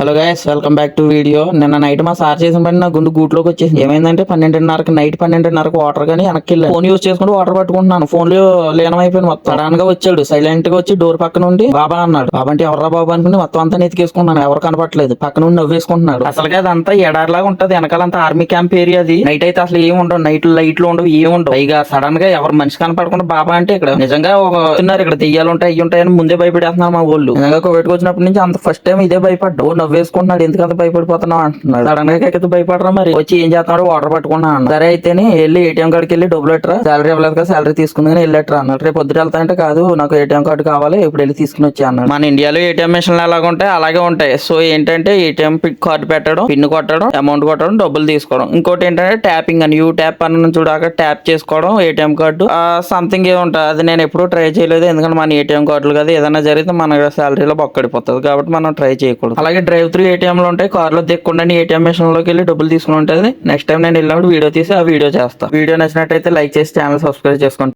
Hello guys welcome back to video నిన్న night మా sir చేసిన పని నా గుండు గూట్లోకి వచ్చేసింది. ఏమైందంటే పన్నెండున్నరకు నైట్ పన్నెండున్నరకు వాటర్ కానీ వెనక్కి వెళ్ళాను. ఫోన్ యూస్ చేసుకుంటూ వాటర్ పట్టుకుంటున్నాను. ఫోన్లో లీనం అయిపోయింది మొత్తం. సడన్గా వచ్చాడు. సైలెంట్గా వచ్చి డోర్ పక్కన ఉండి బాబా అన్నాడు. బాబా అంటే ఎవర్రా బాబా అనుకుని మొత్తం అంతా నెతికేసుకుంటున్నాను. ఎవరు కనపట్లేదు పక్కన ఉండి నవ్వేసుకుంటున్నాడు. అసలుగా అదంతా ఎడారిలాగా ఉంటది. వెనకాలంతా ఆర్మీ క్యాంప్ ఏరియా అది. నైట్ అయితే అసలు ఏమి ఉండవు. నైట్ లైట్లు ఉండవు. ఏమి ఉండవు. పైగా సడన్గా ఎవరు మనిషి కనపడకుండా బాబా అంటే ఇక్కడ నిజంగా ఉన్నారు ఇక్కడ దెయ్యాలు ఉంటాయి అయ్యి ఉంటాయని ముందే భయపడేస్తున్నారు మా వాళ్ళు. నిజంగా కోవిడ్ వచ్చినప్పటి నుంచి అంత ఫస్ట్ టైం ఇదే భయపడ్డా. ఓ నవ్వేసుకుంటున్నాడు. ఎందుకంత భయపడిపోతున్నావు అంటున్నాడు. సడన్గా భయపడరా మరి? వచ్చి ఏం చేస్తున్నాడు? వాటర్ పట్టుకున్నా అన్న సరే అయితేనే వెళ్ళి ఏటీఎం కార్డుకి వెళ్ళి డబ్బులు ఎట్టరా సాలరీ ఇవ్వలేదు కదా సాలరీ తీసుకుంది కానీ వెళ్ళట్రా అన్నాడు. రేపు పొద్దున వెళ్తా అంటే కాదు నాకు ఏటీఎం కార్డు కావాలి ఇప్పుడు వెళ్ళి తీసుకుని వచ్చి అన్నాడు. మన ఇండియాలో ఏటీఎం మిషన్లు ఎలాగ ఉంటాయి అలాగే ఉంటాయి. సో ఏంటంటే ఏటీఎం కార్డు పెట్టడం పిన్ కొట్టడం అమౌంట్ కొట్టడం డబ్బులు తీసుకోవడం. ఇంకోటి ఏంటంటే ట్యాపింగ్ అని యూ ట్యాప్ అని చూడాక ట్యాప్ చేసుకోవడం ఏటీఎం కార్డు సంథింగ్ ఏ ఉంటుంది. అది నేను ఎప్పుడూ ట్రై చేయలేదు. ఎందుకంటే మన ఏటీఎం కార్డులు కదా ఏదైనా జరిగితే మన సాలరీలో బొక్కడిపోతుంది. కాబట్టి మనం ట్రై చేయకూడదు. అలాగే డ్రైవ్ త్రూ ఏటీఎంలు ఉంటాయి కార్లో దిక్కుండా ఏటీఎం మిషన్లోకి వెళ్ళి డబ్బులు తీసుకుని ఉంటుంది. నెక్స్ట్ టైం నేను వెళ్ళినప్పుడు వీడియో తీసి ఆ వీడియో చేస్తాను వీడియో నచ్చినట్టయితే లైక్ చేసి ఛానల్ సబ్స్క్రైబ్ చేసుకోండి.